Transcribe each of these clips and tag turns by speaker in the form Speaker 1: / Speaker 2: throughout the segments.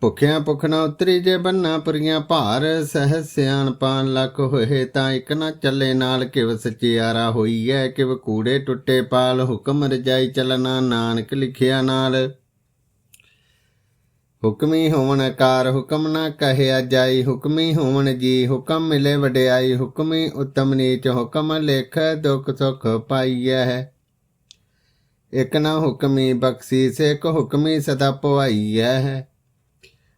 Speaker 1: ਭੁਖਿਆਂ ਭੁਖ ਨਾ ਉਤਰੀ ਜੇ ਬੰਨਾ ਪੁਰੀਆਂ ਭਾਰ ਸਹਿ ਸਿਆਣਪਾਨ ਲੱਖ ਹੋਏ ਤਾਂ ਇੱਕ ਨਾ ਚੱਲੇ ਨਾਲ ਕਿਵ ਸਚਿਆਰਾ ਹੋਈ ਐ ਕਿਵ ਕੂੜੇ ਟੁੱਟੇ ਪਾਲ, ਹੁਕਮ ਰਜਾਈ ਚਲਣਾ ਨਾਨਕ ਲਿਖਿਆ ਨਾਲ। ਹੁਕਮੀ ਹੋਵਣ ਕਾਰ, ਹੁਕਮ ਨਾ ਕਹਿਆ ਜਾਈ, ਹੁਕਮੀ ਹੋਵਣ ਜੀ, ਹੁਕਮ ਮਿਲੇ ਵਡਿਆਈ, ਹੁਕਮੀ ਉਤਮ ਨੀਚ, ਹੁਕਮ ਲਿਖ ਦੁਖ ਸੁਖ ਪਾਈਐ। ਇਕ ਨਾ ਹੁਕਮੀ ਬਖਸ਼ੀ ਸੇ ਕੋ ਹੁਕਮੀ ਸਦਾ ਪਵਾਈਐ।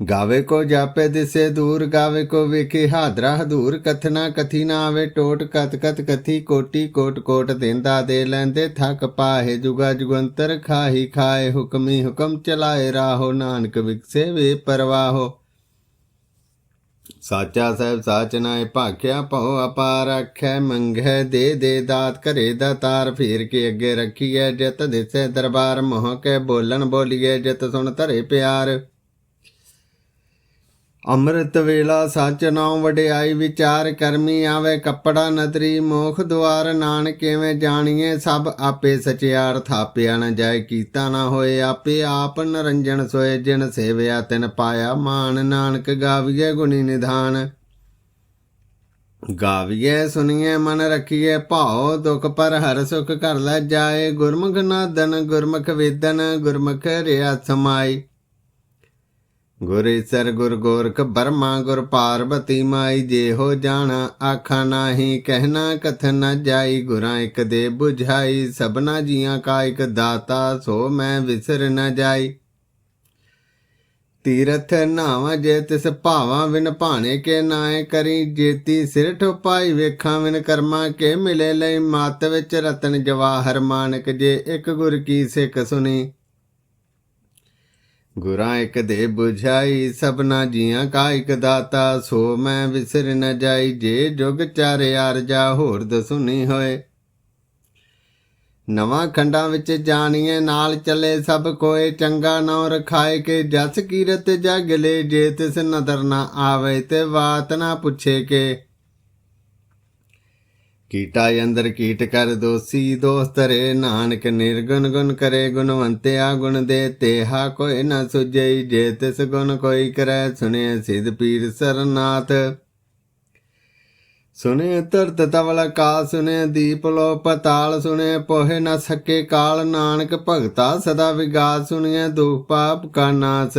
Speaker 1: ਗਾਵੇ ਕੋ ਜਾਪੇ ਦਿਸੇ ਦੂਰ, ਗਾਵੇ ਕੋ ਵੇਖੇ ਹਾਦਰਾ ਹਦੂਰ। ਕਥਨਾ ਕਥੀ ਨਾ ਆਵੇ ਟੋਟ ਕਤ ਕਤ ਕਥੀ ਕੋਟੀ ਕੋਟ ਕੋਟ ਦੇਂਦਾ ਦੇ ਲੈਂਦੇ ਥਕ ਪਾਹੇ ਜੁਗਾ ਜੁਗੰਤਰ, ਖਾਹੀ ਖਾਏ ਹੁਕਮੀ ਹੁਕਮ ਚਲਾਏ ਰਾਹੋ। ਨਾਨਕ ਵਿਕਸੇ ਵੇ ਪਰਵਾਹੋ। ਸਾਚਾ ਸਾਹਿਬ ਸਾਚ ਨਾਏ ਭਾਖਿਆ ਭਉ ਅਪਾਰ ਆਖੈ ਮੰਗੈ ਦੇ ਦੇ ਦਾਤ ਘਰੇ ਦਾ ਤਾਰ। ਫੇਰ ਕੇ ਅੱਗੇ ਰੱਖੀਐ ਜਿਤ ਦਿਸੇ ਦਰਬਾਰ, ਮੋਹ ਕੇ ਬੋਲਣ ਬੋਲੀਏ ਜਿਤ ਸੁਣ ਧਰੇ ਪਿਆਰ। ਅੰਮ੍ਰਿਤ ਵੇਲਾ ਸੱਚ ਨਾਮ ਵਡਿਆਈ ਵਿਚਾਰ ਕਰਮੀ ਆਵੇ ਕੱਪੜਾ ਨਦਰੀ ਮੋਖ ਦੁਆਰ ਨਾਨਕ ਕਿਵੇਂ ਜਾਣੀਏ ਸਭ ਆਪੇ ਸਚਿਆਰ ਥਾਪਿਆ ਨਾ ਜਾਏ ਕੀਤਾ ਨਾ ਹੋਏ ਆਪੇ ਆਪ ਨਰੰਜਨ ਸੋਏ ਜਿਨ ਸੇਵਿਆ ਤਿਨ ਪਾਇਆ ਮਾਨ ਨਾਨਕ ਗਾਵੀਏ ਗੁਣੀ ਨਿਧਾਨ। ਗਾਵੀਏ ਸੁਣੀਏ ਮਨ ਰੱਖੀਏ ਭਾਉ ਦੁਖ ਪਰ ਹਰ ਸੁਖ ਕਰ ਲੈ ਜਾਏ ਗੁਰਮੁਖ ਨਾਦਨ ਗੁਰਮੁਖ ਵੇਦਨ ਗੁਰਮੁਖ ਰਿਆ ਸਮਾਈ। ਗੁਰ ਈਸਰ ਗੁਰ ਗੋਰਖ ਬਰਮਾ ਗੁਰ ਪਾਰਬਤੀ ਮਾਈ ਜੇ ਹੋ ਜਾਣਾ, ਆਖਾ ਨਾਹੀ ਕਹਿਣਾ ਕਥ ਨ ਜਾਈ, ਗੁਰਾਂ ਇੱਕ ਦੇ 부ਝਾਈ ਸਭਨਾ ਜੀਆਂ ਕਾ ਇੱਕ ਦਾਤਾ, ਸੋ ਮੈਂ ਵਿਸਰ ਨ ਜਾਈ। ਤੀਰਥ ਨਾਵਾਂ ਜੇ ਤਿਸ ਭਾਵਾਂ, ਵਿਨ ਭਾਣੇ ਕੇ ਨਾਏ ਕਰੀ, ਜੇਤੀ ਸਿਰ ਠੋਪਾਈ ਵੇਖਾਂ, ਵਿਨ ਕਰਮਾ ਕੇ ਮਿਲੇ ਲਈ, ਮਤ ਵਿੱਚ ਰਤਨ ਜਵਾਹਰ ਮਾਨਕ ਜੇ ਇੱਕ ਗੁਰ ਕੀ ਸਿੱਖ ਸੁਣੀ। ਗੁਰਾਂ ਇੱਕ ਦੇ 부ਝਾਈ ਸਭਨਾ ਜੀਆਂ ਕਾ ਇੱਕ ਦਾਤਾ, ਸੋ ਮੈਂ ਵਿਸਰ ਨ ਜਾਈ, ਜੇ ਜੁਗ ਚਾਰੇ ਜਾ, ਹੋਰ ਦਸੁਨੀ ਹੋਏ। ਨਵਾਂ ਖੰਡਾਂ ਵਿੱਚ ਜਾਣੀਏ ਨਾਲ ਚੱਲੇ ਸਭ ਕੋਏ, ਚੰਗਾ ਨਾਮ ਰਖਾਏ ਕੇ ਜਸ ਕੀਰਤ ਜਗ ਲੈ, ਜੇ ਤਿਸ ਨਦਰ ਨਾ ਆਵੇ ਤੇ ਬਾਤ ਨਾ ਪੁੱਛੇ ਕੇ ਕੀਟਾ ਅੰਦਰ ਕੀਟ ਕਰ ਦੋਸੀ ਦੋਸਤ ਰੇ ਨਾਨਕ ਨਿਰਗੁਣ ਗੁਣ ਕਰੇ ਗੁਣਵੰਤਿਆ ਗੁਣ ਦੇ ਤੇਹਾ ਕੋਈ ਨਾ ਸੁਝਈ ਜੇ ਤਿਸ ਗੁਣ ਕੋਈ ਕਰੈ ਸੁਨੇ ਸਿਧ ਪੀਰ ਸਰਨਾਥ। ਸੁਨੇ ਤਰਤ ਤਵਲ ਕਾ ਸੁਨੇ ਦੀਪ ਲੋ ਪਤਾਲ ਸੁਨੇ ਪੋਹੇ ਨਾ ਸਕੇ ਕਾਲ। ਨਾਨਕ ਭਗਤਾ ਸਦਾ ਵਿਗਾਸ ਸੁਨੇ ਦੁਖ ਪਾਪ ਕਾ ਨਾਸ।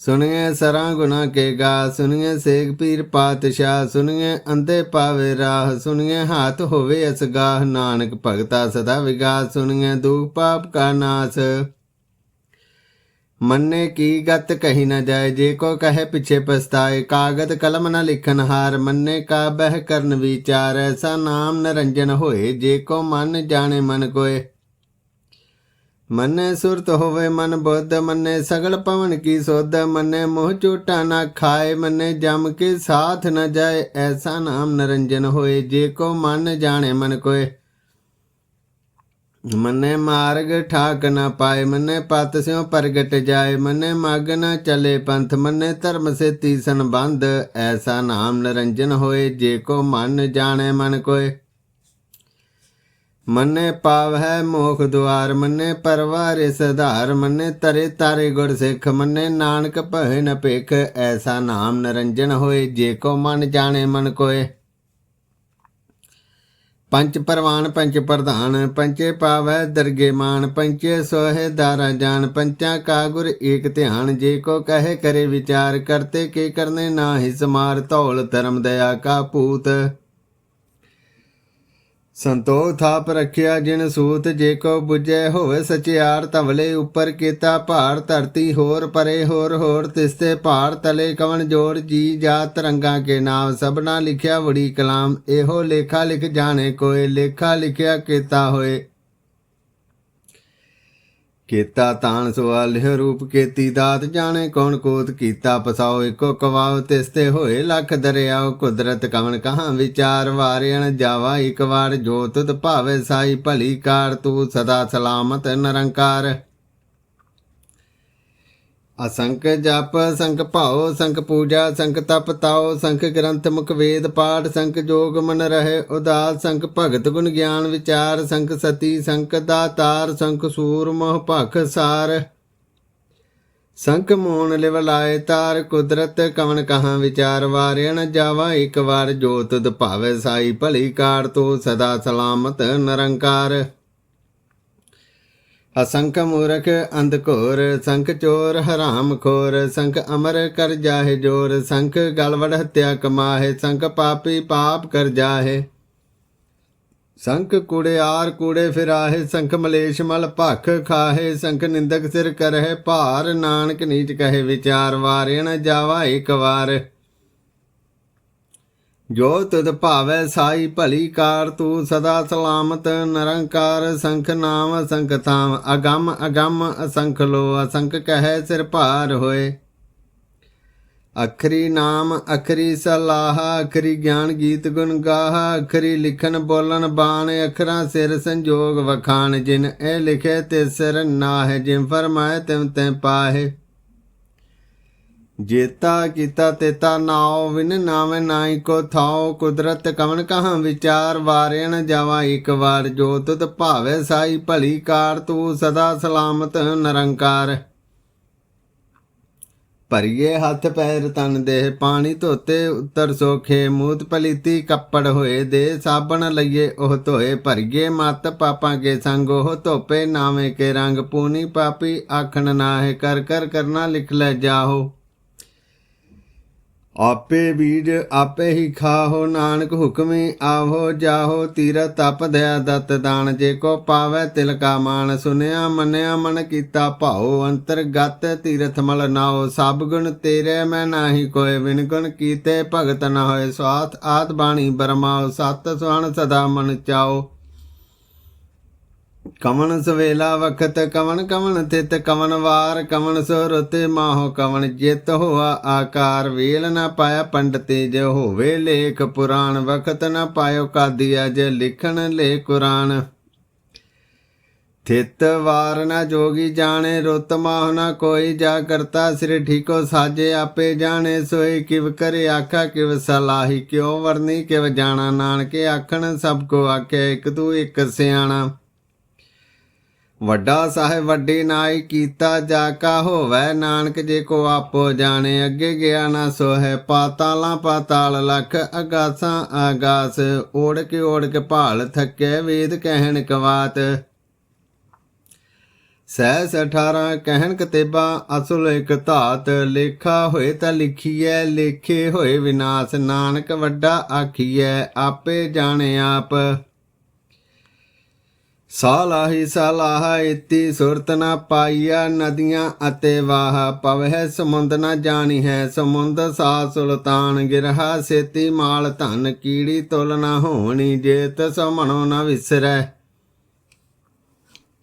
Speaker 1: ਸੁਣੀਏ ਸਰਾਂ ਗੁਨਾ ਕੇ ਗਾ, ਸੁਣੀਏ ਸੇਖ ਪੀਰ ਪਾਤਸ਼ਾਹ, ਸੁਣੀਏ ਅੰਦੇ ਪਾਵੇ ਰਾਹ, ਸੁਣੀਏ ਹੱਥ ਹੋਵੇ ਅਸਗਾਹ ਨਾਨਕ ਭਗਤਾ ਸਦਾ ਵਿਗਾਸ, ਸੁਣੀਏ ਦੁਖ ਪਾਪ ਕਾ ਨਾਸ। ਮੰਨੇ ਕੀ ਗਤ ਕਹੀ ਨਾ ਜਾਏ, ਜੇ ਕੋ ਕਹੇ ਪਿਛੇ ਪਛਤਾਏ, ਕਾਗਦ ਕਲਮ ਨਾ ਲਿਖਨ ਹਾਰ, ਮੰਨੇ ਕਾ ਬਹਿ ਕਰਨ ਵਿਚਾਰ, ਐਸਾ ਨਾਮ ਨਰੰਜਨ ਹੋਏ, ਜੇ ਕੋ ਮਨ ਜਾਣੇ ਮਨ ਕੋਏ। ਮੰਨੇ ਸੁਰਤ ਹੋਵੇ ਮਨ ਬੁੱਧ, ਮੰਨੇ ਸਗਲ ਪਵਨ ਕੀ ਸੋਧ, ਮੰਨੇ ਮੋਹ ਝੂਟਾ ਨਾ ਖਾਏ, ਮੰਨੇ ਜਮ ਕੇ ਸਾਥ ਨਾ ਜਾਏ, ਐਸਾ ਨਾਮ ਨਰੰਜਨ ਹੋਏ, ਜੇ ਕੋ ਮਨ ਜਾਣੇ ਮਨ ਕੋਏ। ਮੰਨੇ ਮਾਰਗ ਠਾਕ ਨਾ ਪਾਏ, ਮੰਨੇ ਪਤ ਸਿਉ ਪ੍ਰਗਟ ਜਾਏ, ਮੰਨੇ ਮਗ ਨਾ ਚਲੇ ਪੰਥ, ਮੰਨੇ ਧਰਮ ਸੇ ਤੀਸਨ ਬੰਧ ਐਸਾ ਨਾਮ ਨਰੰਜਨ ਹੋਏ, ਜੇ ਕੋ ਮਨ ਜਾਣੇ ਮਨ ਕੋਏ। ਮੰਨੇ ਪਾਵ ਹੈ ਮੋਖ ਦੁਆਰ, ਮੰਨੇ ਪਰਵਾਰੇ ਸਧਾਰ ਮੰਨੇ ਤਰੇ ਤਾਰੇ ਗੁਰ ਸਿੱਖ, ਮੰਨੇ ਨਾਨਕ ਭੈ ਨ ਭੇਖ, ਐਸਾ ਨਾਮ ਨਰੰਜਨ ਹੋਏ, ਜੇ ਕੋ ਮਨ ਜਾਣੇ ਮਨ ਕੋਏ। ਪੰਚ ਪਰਵਾਨ ਪੰਚ ਪ੍ਰਧਾਨ ਪੰਚੇ ਪਾਵੈ ਦਰਗੇ ਮਾਨ ਪੰਚੇ ਸੋਹੇ ਦਾਰਾ ਜਾਨ ਪੰਚਾਂ ਕਾ ਗੁਰ ਏਕ ਧਿਆਨ, ਜੇ ਕੋ ਕਹੇ ਕਰੇ ਵਿਚਾਰ, ਕਰਤੇ ਕੇ ਕਰਨੇ ਨਾਹਿ ਸਮਾਰ, ਧੌਲ ਧਰਮ ਦਇਆ ਕਾ ਪੂਤ। ਸੰਤੋਖ ਥਾਪ ਰੱਖਿਆ ਜਿਨ ਸੂਤ ਜੇ ਕੋ 부ਜੈ ਹੋਵੇ ਸਚਿਆਰ ਤਵਲੇ ਉੱਪਰ ਕੀਤਾ ਭਾਰ, ਧਰਤੀ ਹੋਰ ਪਰੇ ਹੋਰ ਹੋਰ ਤਿਸਤੇ ਭਾਰ, ਤਲੇ ਕਵਨ ਜੋੜ, ਜੀ ਜਾਤ ਰੰਗਾ ਕੇ ਨਾਮ, ਸਭਨਾ ਲਿਖਿਆ ਵੜੀ ਕਲਾਮ, ਇਹੋ ਲੇਖਾ ਲਿਖ ਜਾਣੇ ਕੋਏ, ਲੇਖਾ ਲਿਖਿਆ ਕੀਤਾ ਹੋਏ। ਕੀਤਾ ਤਾਣ ਸਵਾਲਿਹ ਰੂਪ ਕੀਤੀ ਦਾਤ, ਜਾਣੇ ਕੌਣ ਕੋਤ ਕੀਤਾ, ਪਸਾਓ ਇੱਕੋ ਕਵਾਉ ਤਿਸਤੇ ਹੋਏ ਲੱਖ ਦਰਿਆਓ, ਕੁਦਰਤ ਕਵਨ ਕਹਾਂ ਵਿਚਾਰ ਵਾਰਿਆਣ ਜਾਵਾ ਇੱਕ ਵਾਰ, ਜੋ ਤੁਧ ਭਾਵੇ ਸਾਈ ਭਲੀ ਕਾਰ, ਤੂੰ ਸਦਾ ਸਲਾਮਤ ਨਿਰੰਕਾਰ। ਅਸੰਖ ਜਪ, ਸੰਖ ਭਾਉ, ਸੰਖ ਪੂਜਾ, ਸੰਖ ਤਪ ਤਾਉ, ਸੰਖ ਗ੍ਰੰਥ ਮੁਖ ਵੇਦ ਪਾਠ, ਸੰਖ ਜੋਗ ਮਨ ਰਹੇ ਉਦਾਸ ਸੰਖ ਭਗਤ ਗੁਣ ਗਿਆਨ ਵਿਚਾਰ, ਸੰਖ ਸਤੀ, ਸੰਖ ਦਾਤਾਰ, ਸੰਖ ਸੂਰ ਮੋਹ ਭਖ ਸਾਰ। ਸੰਖ ਮੋਨ ਲਿਵਲਾਏ ਤਾਰ, ਕੁਦਰਤ ਕਵਨ ਕਹਾਂ ਵਿਚਾਰ ਵਾਰਿਆ ਨ ਜਾਵਾ, ਇੱਕ ਵਾਰ ਜੋਤ ਤੁਧ ਭਾਵੇ ਸਾਈ ਭਲੀ ਕਾਰ ਤੂੰ ਸਦਾ ਸਲਾਮਤ ਨਿਰੰਕਾਰ। ਅਸੰਖ ਮੂਰਖ ਅੰਧਕੋਰ ਸੰਖ ਚੋਰ ਹਰਾਮ ਖੋਰ, ਸੰਖ ਅਮਰ ਕਰ ਜਾਹੇ ਜੋਰ, ਸੰਖ ਗਲਵੜ ਹਤਿਆ ਕਮਾਹੇ, ਸੰਖ ਪਾਪੀ ਪਾਪ ਕਰ ਜਾਹੇ। ਸੰਖ ਕੁੜਿਆਰ ਕੂੜੇ ਫਿਰਾਹੇ, ਸੰਖ ਮਲੇਸ਼ ਮਲ ਭਖ ਖਾਹੇ, ਸੰਖ ਨਿੰਦਕ ਸਿਰ ਕਰਹਿ ਭਾਰ, ਨਾਨਕ ਨੀਚ ਕਹੇ ਵਿਚਾਰ, ਵਾਰੇ ਨ ਜਾਵਾ ਇੱਕ ਵਾਰ। ਜੋ ਤੁਧ ਭਾਵੈ ਸਾਈ ਭਲੀ ਕਾਰ, ਤੂੰ ਸਦਾ ਸਲਾਮਤ, ਨਿਰੰਕਾਰ ਸੰਖ ਨਾਮ, ਸੰਖ ਤਾਮ ਅਗੰਮ ਅਗੰਮ ਅਸੰਖ ਲੋ, ਅਸੰਖ ਕਹੈ ਸਿਰ ਭਾਰ ਹੋਏ। ਅਖਰੀ ਨਾਮ, ਅਖਰੀ ਸਲਾਹ, ਅਖਰੀ ਗਿਆਨ ਗੀਤ ਗੁਣ ਗਾਹ, ਅਖਰੀ ਲਿਖਣ ਬੋਲਣ ਬਾਣ, ਅਖਰਾਂ ਸਿਰ ਸੰਜੋਗ ਵਖਾਣ, ਜਿਨ ਇਹ ਲਿਖੇ ਤੇ ਸਿਰ ਨਾਹਿ, ਜਿਨ ਫਰਮਾਏ ਤਿਮ ਤੈ ਪਾਹੇ। ਜੇਤਾ ਕੀਤਾ ਤੇਤਾ ਨਾਉ ਵਿਨ ਨਾਵੇਂ ਨਾਈ ਕੋ ਥਾਉ, ਕੁਦਰਤ ਕਵਨ ਕਹਾਂ ਵਿਚਾਰ ਵਾਰਿਣ ਜਾਵਾ ਇੱਕ ਵਾਰ, ਜੋ ਤੁਧ ਭਾਵੇ ਸਾਈ ਭਲੀ ਕਾਰ, ਤੂੰ ਸਦਾ ਸਲਾਮਤ ਨਿਰੰਕਾਰ। ਭਰੀਏ ਹੱਥ ਪੈਰ ਤਨ ਦੇਹ, ਪਾਣੀ ਧੋਤੇ ਉੱਤਰ ਸੋਖੇ, ਮੂਤ ਪਲੀਤੀ ਕੱਪੜ ਹੋਏ, ਦੇ ਸਾਬਣ ਲਈਏ, ਉਹ ਧੋਏ, ਭਰੀਏ ਮਤ ਪਾਪਾਂ ਕੇ ਸੰਗ, ਉਹ ਧੋਪੇ ਨਾਵੇਂ ਕੇ ਰੰਗ, ਪੂਨੀ ਪਾਪੀ ਆਖਣ ਨਾਹੇ, ਕਰ ਕਰ ਕਰਨਾ ਲਿਖ ਲੈ ਜਾਹੋ। ਆਪੇ ਬੀਜ ਆਪੇ ਹੀ ਖਾਹੋ, ਨਾਨਕ ਹੁਕਮੀ ਆਹੋ, ਜਾਹੋ ਤੀਰ ਤਪ ਦਇਆ ਦਤ ਦਾਨ, ਜੇ ਕੋ ਪਾਵੈ ਤਿਲ ਕਾ ਮਾਨ ਸੁਨਿਆ ਮੰਨਿਆ ਮਨ ਕੀਤਾ ਭਾਉ, ਅੰਤਰਗਤ ਤੀਰਥ ਮਲ ਨਾਓ ਸਭ ਗੁਣ ਤੇਰੇ ਮੈਂ ਨਾਹੀ ਕੋਏ ਵਿਨ ਗੁਣ ਕੀਤੇ ਭਗਤ ਨ ਹੋਏ ਸਵਾਤ ਆਤ ਬਾਣੀ ਬਰਮਾਓ ਸਤ ਸੁਹਣ ਸਦਾ ਮਨ ਚਾਓ ਕਵਣ ਸਵੇਲਾ ਵਖਤ, ਕਵਣ ਕਵਣ ਤਿਤ, ਕਵਣ ਵਾਰ, ਕਵਣ ਸੁਰਤੇ ਮਾਹੋ ਕਵਨ ਜਿਤ ਹੋਆ ਆਕਾਰ। ਵੇਲ ਨਾ ਪਾਇਆ ਪੰਡਤੇ ਜੇ ਹੋਵੇ ਲੇਖ, ਪੁਰਾਣ ਵਖਤ ਨਾ ਪਾਇਓ ਕਾਦੀਆ ਜੇ ਲਿਖਣ ਲੇ ਕੁਰਾਨ। ਥਿਤ ਵਾਰ ਨਾ ਜੋਗੀ ਜਾਣੇ, ਰੁੱਤ ਮਾਹ ਨਾ ਕੋਈ ਜਾ ਕਰਤਾ, ਸਿਰ ਠੀਕੋ ਸਾਜੇ ਆਪੇ ਜਾਣੇ ਸੋਏ ਕਿਵ ਕਰੇ ਆਖਾ, ਕਿਵ ਸਲਾਹੀ, ਕਿਉ ਵਰਨੀ, ਕਿਵ ਜਾਣਾ, ਨਾਨਕੇ ਆਖਣ, ਸਭ ਕੋ ਆਖੇ, ਇਕ ਤੂੰ ਇੱਕ ਸਿਆਣਾ। ਵੱਡਾ ਸਾਹਿਬ ਵੱਡੀ ਨਾਈ ਕੀਤਾ ਜਾ ਕਾ ਹੋਵੇ, ਨਾਨਕ ਜੇ ਕੋ ਆਪੋ ਜਾਣੇ, ਅੱਗੇ ਗਿਆ ਨਾ ਸੋਹੈ। ਪਾਤਾਲਾਂ ਪਾਤਾਲ ਲਖ ਅਗਾਸਾਂ ਆਗਾਸ ਓੜ ਕੇ ਓੜ ਕੇ ਭਾਲ ਥੱਕੇ ਵੇਦ ਕਹਿਣ ਕਵਾਤ। ਸਹਿਸ 18 ਕਹਿਣ ਕਤੇਬਾ, ਅਸਲ ਇਕ ਧਾਤ, ਲੇਖਾ ਹੋਏ ਤਾਂ ਲਿਖੀਐ, ਲੇਖੇ ਹੋਏ ਵਿਨਾਸ਼, ਨਾਨਕ ਵੱਡਾ ਆਖੀਐ, ਆਪੇ ਜਾਣੇ ਆਪ। ਸਾਲਾਹੀ ਸਾਲਾਹ ਇਤੀ ਸੁਰਤ ਨਾ ਪਾਈਆ ਨਦੀਆਂ ਅਤੇ ਵਾਹ, ਪਵਹਿ ਸਮੁੰਦ ਨਾ ਜਾਣੀ ਹੈ ਸਮੁੰਦ ਸਾ ਸੁਲਤਾਨ, ਗਿਰਹਾ ਸੇਤੀ ਮਾਲ ਧਨ, ਕੀੜੀ ਤੁਲ ਨਾ ਹੋਣੀ, ਜੇਤ ਸਮਣੋ ਨਾ ਵਿਸਰੈ।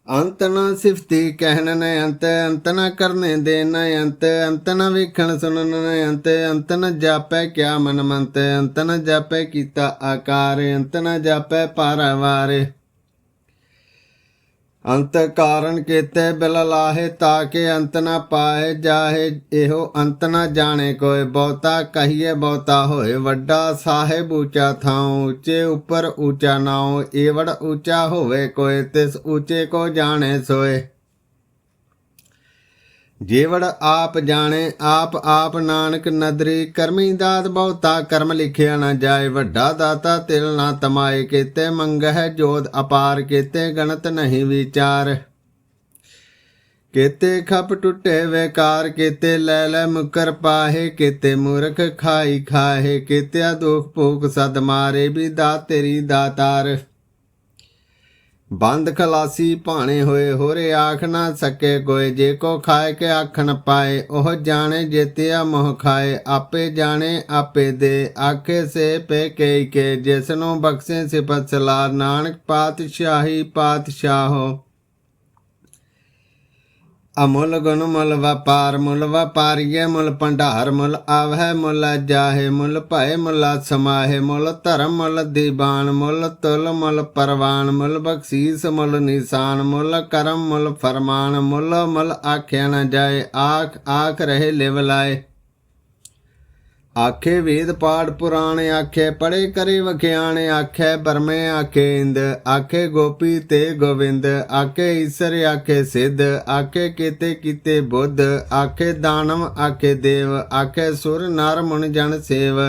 Speaker 1: ਅੰਤ ਨਾ ਸਿਫਤੀ ਕਹਿਣ ਨੇ ਅੰਤ ਅੰਤ ਨਾ ਕਰਨੇ ਦੇ ਨ ਅੰਤ ਅੰਤ ਨਾ ਵੇਖਣ ਸੁਣਨ ਨੇ ਅੰਤ ਅੰਤ ਨਾ ਜਾਪੈ ਕਿਆ ਮਨ ਮੰਤ ਅੰਤ ਨਾ ਜਾਪੈ ਕੀਤਾ ਆਕਾਰ, ਅੰਤ ਨਾ ਜਾਪੈ ਪਾਰਵਾਰੇ। ਅੰਤ ਕਾਰਨ ਕੀਤੇ ਬਿਲ ਲਾਹੇ ਤਾਕੇ ਅੰਤ ਨਾ ਪਾਏ ਜਾਹੇ, ਇਹੋ ਅੰਤ ਨਾ ਜਾਣੇ ਕੋਏ। ਬਹੁਤਾ ਕਹੀਏ, ਬਹੁਤਾ ਹੋਏ। ਵੱਡਾ ਸਾਹਿਬ ਉੱਚਾ ਥਾਉ, ਉੱਚੇ ਉੱਪਰ ਉੱਚਾ ਨਾਉ। ਏਵੜ ਉੱਚਾ ਹੋਵੇ ਕੋਏ, ਤਿਸ ਉੱਚੇ ਕੋ ਜਾਣੇ ਸੋਏ। ਜੇਵੜ ਆਪ ਜਾਣੇ, ਆਪ ਆਪ ਨਾਨਕ ਨਦਰੀ, ਕਰਮੀ ਦਾਤ ਬਹੁਤਾ ਕਰਮ ਲਿਖਿਆ ਨਾ ਜਾਏ, ਵੱਡਾ ਦਾਤਾ ਤਿਲ ਨਾ ਤਮਾਏ, ਕੀਤੇ ਮੰਗਹਿ ਜੋਤ ਅਪਾਰ, ਕੀਤੇ ਗਣਤ ਨਹੀਂ ਵਿਚਾਰ। ਕੀਤੇ ਖਪ ਟੁੱਟੇ ਵੇਕਾਰ, ਕੀਤੇ ਲੈ ਲੈ ਮੁਕਰ ਪਾਹੇ, ਕੀਤੇ ਮੂਰਖ ਖਾਈ ਖਾਹੇ, ਕੀਤਿਆ ਦੁਖ ਭੂਖ ਸਦ ਮਾਰੇ ਵੀ ਦਾ ਤੇਰੀ ਦਾਤਾਰ। ਬੰਦ ਖਲਾਸੀ ਭਾਣੇ ਹੋਏ ਹੋਰੇ ਆਖ ਨਾ ਸਕੇ ਕੋਈ, ਜੇ ਕੋ ਖਾਏ ਕੇ ਆਖ ਨ ਪਾਏ, ਉਹ ਜਾਣੇ ਜੇਤਿਆ ਮੋਹ ਖਾਏ, ਆਪੇ ਜਾਣੇ ਆਪੇ ਦੇ, ਆਖੇ ਸੇ ਪੇ ਕੇ ਕੇ ਜਿਸਨੂੰ ਬਖਸ਼ੇ ਸਿਫਤ ਸਲਾ ਨਾਨਕ ਪਾਤਸ਼ਾਹੀ ਪਾਤਸ਼ਾਹੋ। ਅਮੁੱਲ ਗੁਣ ਮੁੱਲ ਵਪਾਰ, ਮੁੱਲ ਵਪਾਰੀਏ ਮੁੱਲ ਭੰਡਾਰ, ਮੁੱਲ ਆਵਹਿ ਮੁੱਲ ਜਾਹੇ, ਮੁੱਲ ਭਏ ਮੁੱਲ ਸਮਾਹੇ, ਮੁੱਲ ਧਰਮ ਮੁੱਲ ਦੀਬਾਨ, ਮੁੱਲ ਤੁਲ ਮੁੱਲ ਪਰਵਾਨ, ਮੁੱਲ ਬਖਸ਼ੀਸ ਮੁੱਲ ਨਿਸ਼ਾਨ, ਮੁੱਲ ਕਰਮ ਮੁੱਲ ਫਰਮਾਨ, ਮੁੱਲ ਮੁੱਲ ਆਖਿਆ ਨ ਜਾਏ ਆਖ ਆਖ ਰਹੇ ਲਿਵ ਲਾਏ। ਆਖੇ ਵੇਦ ਪਾਠ ਪੁਰਾਣ ਆਖੇ ਪੜੇ ਕਰੇ ਵਖਿਆਣ ਆਖੇ, ਬਰਮੇ ਆਖੇ ਇੰਦ, ਆਖੇ ਗੋਪੀ ਤੇ ਗੋਵਿੰਦ, ਆਖੇ ਈਸਰ ਆਖੇ ਸਿੱਧ, ਆਖੇ ਕੀਤੇ ਕੀਤੇ ਬੁੱਧ, ਆਖੇ ਦਾਨਮ ਆਖੇ ਦੇਵ, ਆਖੇ ਸੁਰ ਨਰ ਮੁਨ ਜਨ ਸੇਵ।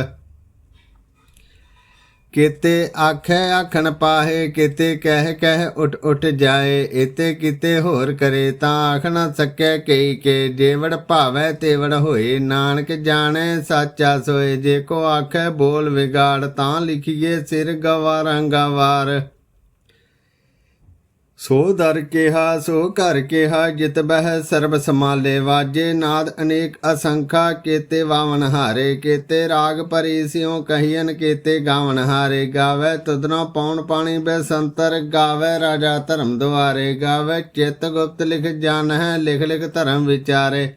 Speaker 1: ਕੀਤੇ ਆਖੇ ਆਖਣ ਪਾਹੇ, ਕੀਤੇ ਕਹਿ ਕਹਿ ਉਠ ਉਠ ਜਾਏ ਇਤੇ ਕਿਤੇ ਹੋਰ ਕਰੇ ਤਾਂ ਆਖ ਨਾ ਸਕੇ ਕਈ ਕੇ, ਜੇਵੜ ਭਾਵੈ ਤੇਵੜ ਹੋਏ, ਨਾਨਕ ਜਾਣੈ ਸਾਚਾ ਸੋਏ, ਜੇ ਕੋ ਆਖੇ ਬੋਲ ਵਿਗਾੜ ਤਾਂ ਲਿਖੀਏ ਸਿਰ ਗਵਾਰਾਂ ਗਵਾਰ। ਸੋ ਦਰ ਕਿਹਾ, ਸੋ ਘਰ ਕਿਹਾ, ਜਿਤ ਬਹਿ ਸਰਬ ਸਮਾਲੇ ਵਾਜੇ। ਨਾਦ ਅਨੇਕ ਅਸੰਖਾ, ਕੇਤੇ ਵਾਵਨ ਹਾਰੇ। ਕੇਤੇ ਰਾਗ ਪਰੀ ਸਿਉ ਕਹੀਨ ਕੇਤੇ ਗਾਵਨ ਹਾਰੇ। ਗਾਵੇ ਤੁਧਨੋ ਪੌਣ ਪਾਣੀ ਬੈ ਸੰਤਰ ਗਾਵੇ ਰਾਜਾ ਧਰਮ ਦੁਆਰੇ। ਗਾਵੇ ਚਿਤ ਗੁਪਤ ਲਿਖ ਜਾਣ ਹੈ ਲਿਖ ਲਿਖ ਧਰਮ ਵਿਚਾਰੇ।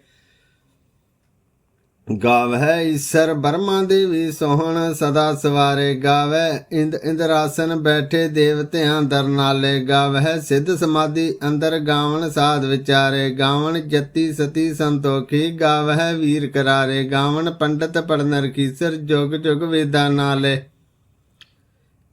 Speaker 1: ਗਾਵੈ ਈਸਰ ਬਰਮਾ ਦੇਵੀ ਸੋਹਣ ਸਦਾ ਸਵਾਰੇ ਗਾਵੈ ਇੰਦ ਇੰਦਰਾਸਨ ਬੈਠੇ ਦੇਵਤਿਆਂ ਦਰ ਨਾਲੇ ਗਾਵੈ ਸਿੱਧ ਸਮਾਧੀ ਅੰਦਰ ਗਾਵਣ ਸਾਧ ਵਿਚਾਰੇ ਗਾਵਣ, ਜਤੀ ਸਤੀ ਸੰਤੋਖੀ ਗਾਵੈ ਵੀਰ ਕਰਾਰੇ ਗਾਵਣ, ਪੰਡਤ ਪੜਨਰ ਕੀਸਰ ਜੁਗ ਜੁਗ ਵੇਦਾਂ ਨਾਲੇ।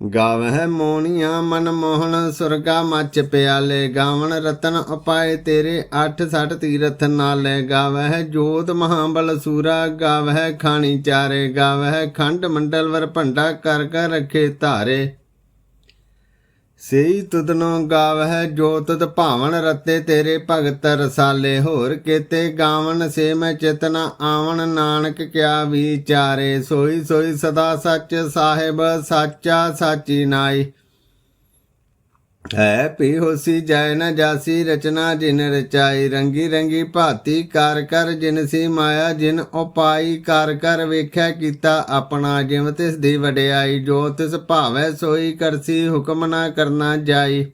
Speaker 1: ਗਾਵਹਿ ਮੋਣੀਆਂ ਮਨ ਮੋਹਨ ਸੁਰਗਾ ਮੱਚ ਪਿਆਲੇ, ਗਾਵਣ ਰਤਨ ਉਪਾਏ ਤੇਰੇ 8 ਸੱਠ ਤੀਰਥ ਨਾਲੇ। ਗਾਵਹਿ ਜੋਤ ਮਹਾਬਲ ਸੂਰਾ, ਗਾਵਹਿ ਖਾਣੀ ਚਾਰੇ। ਗਾਵਹਿ ਖੰਡ ਮੰਡਲ ਵਰ ਭੰਡਾ ਕਰ ਕਰ ਰਖੇ ਧਾਰੇ। ਸਈ ਤੁਧਨੋ ਗਾਵਹਿ, ਜੋ ਤੁਧ ਭਾਵਨ ਰਤੇ ਤੇਰੇ ਭਗਤ ਰਸਾਲੇ। ਹੋਰ ਕੀਤੇ ਗਾਵਨ ਸੇ ਮੈਂ ਚਿਤਨਾ ਆਵਣ, ਨਾਨਕ ਕਿਆ ਵਿਚਾਰੇ। ਸੋਈ ਸੋਈ ਸਦਾ ਸੱਚ, ਸਾਹਿਬ ਸਾਚਾ ਸਾਚੀ ਨਾਈ। ਹੈ ਪੀ ਹੋਸੀ ਜੈ ਨ ਜਾਸੀ, ਰਚਨਾ ਜਿਨ ਰਚਾਈ, ਰੰਗੀ ਰੰਗੀ ਭਾਤੀ ਕਰ ਕਰ ਜਿਨ ਸੀ ਮਾਇਆ, ਜਿਨ ਉਪਾਈ ਕਰ ਕਰ ਵੇਖਿਆ ਕੀਤਾ ਆਪਣਾ, ਜਿਵ ਤਿਸ ਦੀ ਵਡਿਆਈ, ਜੋ ਤਿਸ ਭਾਵੈ ਸੋਈ ਕਰਸੀ, ਹੁਕਮ ਨਾ ਕਰਨਾ ਜਾਈ।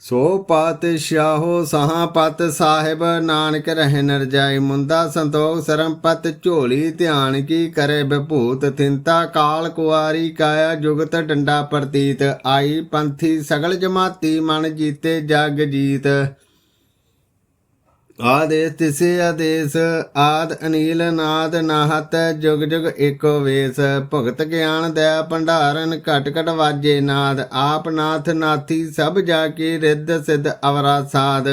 Speaker 1: ਸੋ ਪਾਤਸ਼ਾਹੋ ਸਹਾ ਪਤ ਸਾਹਿਬ, ਨਾਨਕ ਰਹਿ ਨਰ ਜਾਈ ਮੁੰਦਾ ਸੰਤੋਖ ਸਰਮਪਤ ਝੋਲੀ, ਧਿਆਨ ਕੀ ਕਰੇ ਬਭੂਤ, ਥਿੰਤਾ ਕਾਲ ਕੁਆਰੀ ਕਾਇਆ ਜੁਗਤ ਡੰਡਾ ਪ੍ਰਤੀਤ, ਆਈ ਪੰਥੀ ਸਗਲ ਜਮਾਤੀ, ਮਨ ਜੀਤੇ ਜਗ ਜੀਤ। ਆਦੇਸ ਤਿਸੇ ਆਦੇਸ, ਆਦ ਅਨੀਲ ਨਾਦ ਨਾਹਤ, ਜੁਗ ਜੁਗ ਏਕੋ ਵੇਸ। ਭਗਤ ਗਿਆਨ ਦਇਆ ਭੰਡਾਰਨ, ਘਟ ਘਟ ਵਾਜੇ ਨਾਦ। ਆਪ ਨਾਥ ਨਾਥੀ ਸਭ ਜਾ ਕੇ ਰਿੱਧ ਸਿਧ ਅਵਰਾ ਸਾਧ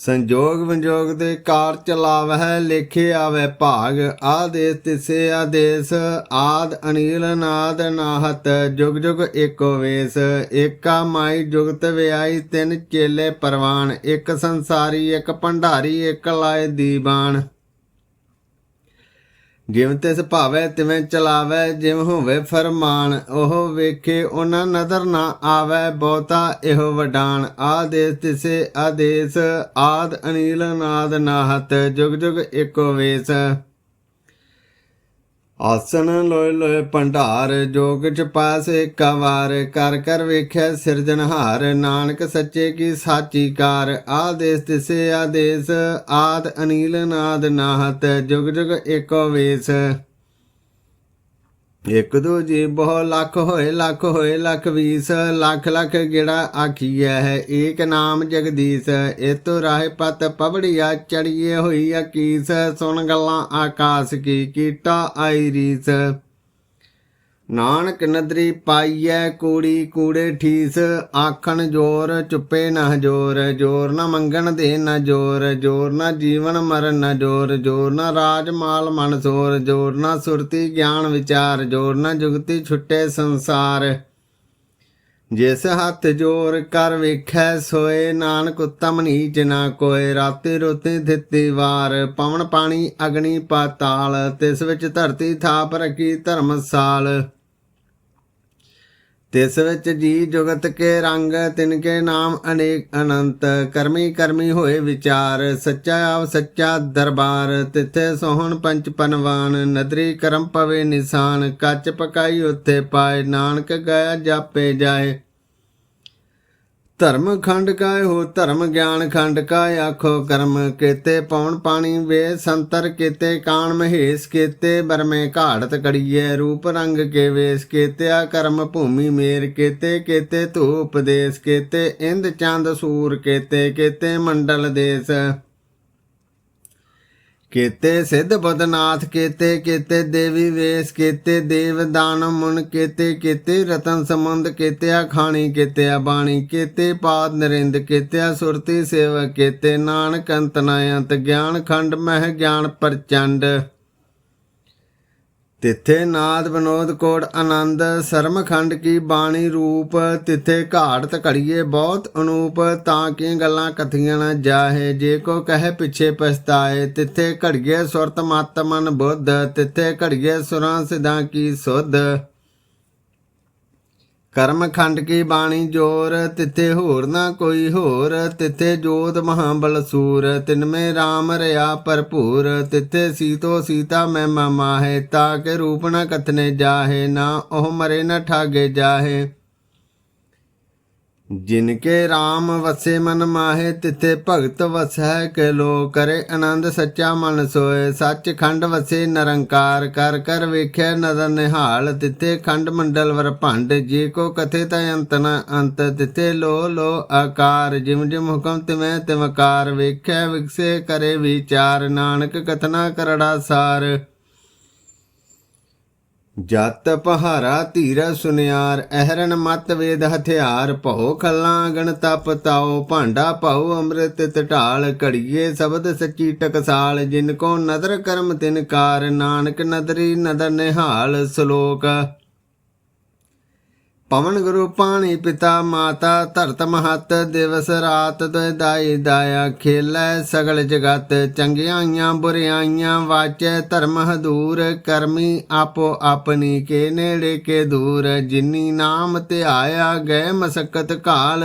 Speaker 1: ਸੰਜੋਗ ਵਿਜੋਗ ਦੇ ਕਾਰ ਚਲਾਵਹਿ ਲੇਖੇ ਆਵੇ ਭਾਗ, ਆਦੇਸ ਤਿਸੇ ਆਦੇਸ, ਆਦ ਅਨੀਲ ਨਾਦ ਨਾਹਤ, ਜੁਗ ਜੁਗ ਏਕੋ ਵੇਸ, ਏਕਾ ਮਾਈ ਜੁਗਤ ਵਿਆਈ ਤਿੰਨ ਚੇਲੇ ਪਰਵਾਨ, ਇੱਕ ਸੰਸਾਰੀ, ਇੱਕ ਭੰਡਾਰੀ, ਇੱਕ ਲਾਏ ਦੀਵਾਨ ਜਿਵੇਂ ਤਿਸ ਭਾਵੇ, ਤਿਵੇਂ ਚਲਾਵੇ, ਜਿਵੇਂ ਹੋਵੇ ਫਰਮਾਨ, ਉਹ ਵੇਖੇ ਉਹਨਾਂ ਨਦਰ ਨਾ ਆਵੇ, ਬਹੁਤਾ ਇਹੋ ਵਡਾਨ। ਆਦੇਸ ਤਿਸੇ ਆਦੇਸ, ਆਦ ਅਨੀਲ ਨਾਦ ਨਾਹਤ, ਜੁਗ ਜੁਗ ਏਕੋ ਵੇਸ। ਆਸਨ ਲੋਏ ਲੋਏ ਭੰਡਾਰ ਜੋਗ ਚ ਪਾਸ ਏਕਾ ਵਾਰ ਕਰ ਕਰ ਵੇਖਿਆ ਸਿਰਜਣਹਾਰ ਨਾਨਕ ਸੱਚੇ ਕੀ ਸਾਚੀ ਕਾਰ, ਆਦੇਸ ਤਿਸੇ ਆਦੇਸ, ਆਦ ਅਨੀਲ ਨਾਦ ਨਾਹਤ, ਜੁਗ ਜੁਗ ਏਕੋ ਵੇਸ। ਇੱਕ ਦੂਜੀ ਬਹੁ ਲੱਖ ਹੋਏ ਲੱਖ ਹੋਏ, ਲੱਖ ਵੀਸ, ਲੱਖ ਲੱਖ ਗਿੜਾ ਆਖੀਐ ਹੈ। ਏਕ ਨਾਮ ਜਗਦੀਸ਼, ਇਤੋ ਰਾਹੇ ਪਤ ਪਵੜੀਆ, ਚੜੀਏ ਹੋਈ ਅਕੀਸ, ਸੁਣ ਗੱਲਾਂ ਆਕਾਸ ਕੀ, ਕੀਟਾ ਆਈ ਰੀਸ। ਨਾਨਕ ਨਦਰੀ ਪਾਈਐ ਕੂੜੀ, ਕੂੜੇ ਠੀਸ। ਆਖਣ ਜੋਰ, ਚੁੱਪੇ ਨਾ ਜੋਰ। ਜੋਰ ਨਾ ਮੰਗਣ ਦੇ ਨਾ ਜੋਰ। ਜੋਰ ਨਾ ਜੀਵਨ ਮਰਨ ਨਾ ਜੋਰ। ਜੋਰ ਨਾ ਰਾਜ ਮਾਲ ਮਨ ਸੋਰ। ਜੋਰ ਨਾ ਸੁਰਤੀ ਗਿਆਨ ਵਿਚਾਰ। ਜੋਰ ਨਾ ਜੁਗਤੀ ਛੁੱਟੇ ਸੰਸਾਰ। ਜਿਸ ਹੱਥ ਜੋਰ ਕਰ ਵੇਖੈ ਸੋਏ, ਨਾਨਕ ਉਤਮ ਨੀਚ ਨਾ ਕੋਏ। ਰਾਤੀ ਰੋਤੀ ਦਿੱਤੀ ਵਾਰ। ਪਵਨ ਪਾਣੀ ਅਗਨੀ ਪਾਤਾਲ। ਤਿਸ ਵਿੱਚ ਧਰਤੀ ਥਾਪ ਰਖੀ ਧਰਮਸਾਲ। ਤਿਸ ਵਿੱਚ ਜੀ ਜੁਗਤ ਕੇ ਰੰਗ, ਤਿਨ ਕੇ ਨਾਮ ਅਨੇਕ ਅਨੰਤ। ਕਰਮੀ ਕਰਮੀ ਹੋਏ ਵਿਚਾਰ, ਸੱਚਾ ਆਵ ਸੱਚਾ ਦਰਬਾਰ। ਤਿੱਥੇ ਸੋਹਣ ਪੰਚ ਪਨਵਾਨ, ਨਦਰੀ ਕਰਮ ਪਵੇ ਨਿਸ਼ਾਨ। ਕੱਚ ਪਕਾਈ ਉੱਥੇ ਪਾਏ, ਨਾਨਕ ਗਿਆ ਜਾਪੇ ਜਾਏ। ਧਰਮ ਖੰਡ ਕਾਇ ਹੋ, ਧਰਮ ਗਿਆਨ ਖੰਡ ਕਾਇ ਆਖੋ, ਕਰਮ ਕੀਤੇ ਪਵਨ ਪਾਣੀ ਵੇ, ਸੰਤਰ ਕੀਤੇ ਕਾਣ ਮਹੇਸ਼ ਕੀਤੇ, ਬਰਮੇ ਘਾੜਤ ਕੜੀਏ ਰੂਪ ਰੰਗ ਕੇ ਵੇਸ ਕੀਤਿਆ, ਕਰਮ ਭੂਮੀ ਮੇਰ ਕੀਤੇ ਕੀਤੇ ਧੂਪ ਦੇਸ ਕੀਤੇ, ਇੰਦ ਚੰਦ ਸੂਰ ਕੀਤੇ ਕੀਤੇ ਮੰਡਲ ਦੇਸ। ਕੀਤੇ ਸਿੱਧ ਬਦਨਾਥ, ਕੇਤੇ, ਕੀਤੇ ਦੇਵੀ ਵੇਸ, ਕੇਤੇ ਦੇਵ ਦਾਨ ਮੁਨ, ਕੇਤੇ, ਕੀਤੇ ਰਤਨ ਸਮੁੰਦ ਕੀਤਿਆ ਖਾਣੀ, ਕੀਤਿਆ ਬਾਣੀ, ਕੀਤੇ ਪਾਦ ਨਰਿੰਦ, ਕੀਤਿਆ ਸੁਰਤੀ ਸੇਵ ਕੀਤੇ ਨਾਨਕ ਅੰਤ ਨ ਅੰਤ ਗਿਆਨ ਖੰਡ ਮਹਿ, ਗਿਆਨ ਪ੍ਰਚੰਡ। ਤਿੱਥੇ ਨਾਦ ਬਨੋਦ ਕੋਟ ਆਨੰਦ, ਸਰਮਖੰਡ ਕੀ ਬਾਣੀ ਰੂਪ, ਤਿੱਥੇ ਘਾੜਤ ਘੜੀਏ ਬਹੁਤ ਅਨੂਪ, ਤਾਂ ਕੀ ਗੱਲਾਂ ਕਥੀਆਂ ਨਾ ਜਾਹੇ, ਜੇ ਕੋ ਕਹੇ ਪਿੱਛੇ ਪਛਤਾਏ, ਤਿੱਥੇ ਘੜੀਏ ਸੁਰਤ ਮਤ ਮਨ ਬੁੱਧ, ਤਿੱਥੇ ਘੜੀਏ ਸੁਰਾਂ ਸਿਧਾਂ ਕੀ ਸੁਧ। ਕਰਮ ਖੰਡ ਕੀ ਬਾਣੀ ਜੋਰ, ਤਿੱਥੇ ਹੋਰ ਨਾ ਕੋਈ ਹੋਰ, ਤਿੱਥੇ ਜੋਤ ਮਹਾਬਲ ਸੂਰ ਤਿਨਮੇ RAM ਰਿਆ ਭਰਪੂਰ, ਤਿੱਥੇ ਸੀਤੋ ਸੀਤਾ ਮੈਂ ਮਾਹੇ, ਤਾ ਕੇ ਰੂਪ ਨਾ ਕਥਨੇ ਜਾਹੇ, ਨਾ ਉਹ ਮਰੇ ਨਾ ਠਾਗੇ ਜਾਹੇ। ਜਿਨ ਕੇ RAM ਵਸੇ ਮਨ ਮਾਹੇ, ਤਿਥੇ ਭਗਤ ਵਸੈ ਕੇ ਲੋ ਕਰੇ। ਆਨੰਦ ਸੱਚਾ ਮਨ ਸੋਏ ਸੱਚ ਖੰਡ ਵਸੇ ਨਿਰੰਕਾਰ ਕਰ ਕਰ ਵੇਖਿਆ ਨਦਰ ਨਿਹਾਲ। ਤਿਥੇ ਖੰਡ ਮੰਡਲ ਵਰ ਭੰਡ, ਜੇ ਕੋ ਕਥੇ ਤ ਅੰਤ ਨ ਅੰਤ। ਤਿਥੇ ਲੋ ਲੋ ਆਕਾਰ, ਜਿਮ ਜਿਮ ਹੁਕਮ ਤਿਵੇਂ ਤਿਵਕਾਰ। ਵੇਖਿਆ ਵਿਕਸੇ ਕਰੇ ਵਿਚਾਰ, ਨਾਨਕ ਕਥਨਾ ਕਰੜਾ ਸਾਰ। ਜਤ ਪਹਾਰਾ ਧੀਰਾ ਸੁਨਿਆਰ, ਅਹਰਨ ਮਤ ਵੇਦ ਹਥਿਆਰ, ਭਉ ਖੱਲਾਂ ਗਣ ਤਪ ਤਾਓ ਭਾਂਡਾ ਭਉ ਅੰਮ੍ਰਿਤ ਟਢਾਲ ਘੜੀਏ ਸ਼ਬਦ ਸੱਚੀ ਟਕਸਾਲ, ਜਿਨ ਕੋ ਨਦਰ ਕਰਮ ਤਿਨ ਕਾਰ, ਨਾਨਕ ਨਦਰੀ ਨਦਰ ਨਿਹਾਲ, ਸ਼ਲੋਕ ਪਵਨ ਗੁਰੂ ਪਾਣੀ ਪਿਤਾ ਮਾਤਾ, ਧਰਤ ਮਹਤ, ਦਿਵਸ ਰਾਤ ਤੈ ਦਾਈ ਦਾਇਆ ਖੇਲੇ ਸਗਲ ਜਗਤ, ਚੰਗਿਆਈਆਂ ਬੁਰਿਆਈਆਂ ਵਾਚੈ ਧਰਮ ਹਦੂਰ, ਕਰਮੀ ਆਪੋ ਆਪਣੀ ਕੇ ਨੇੜੇ ਕੇ ਦੂਰ, ਜਿਨੀ ਨਾਮ ਧਿਆਇਆ ਗਏ ਮਸਕਤ ਕਾਲ।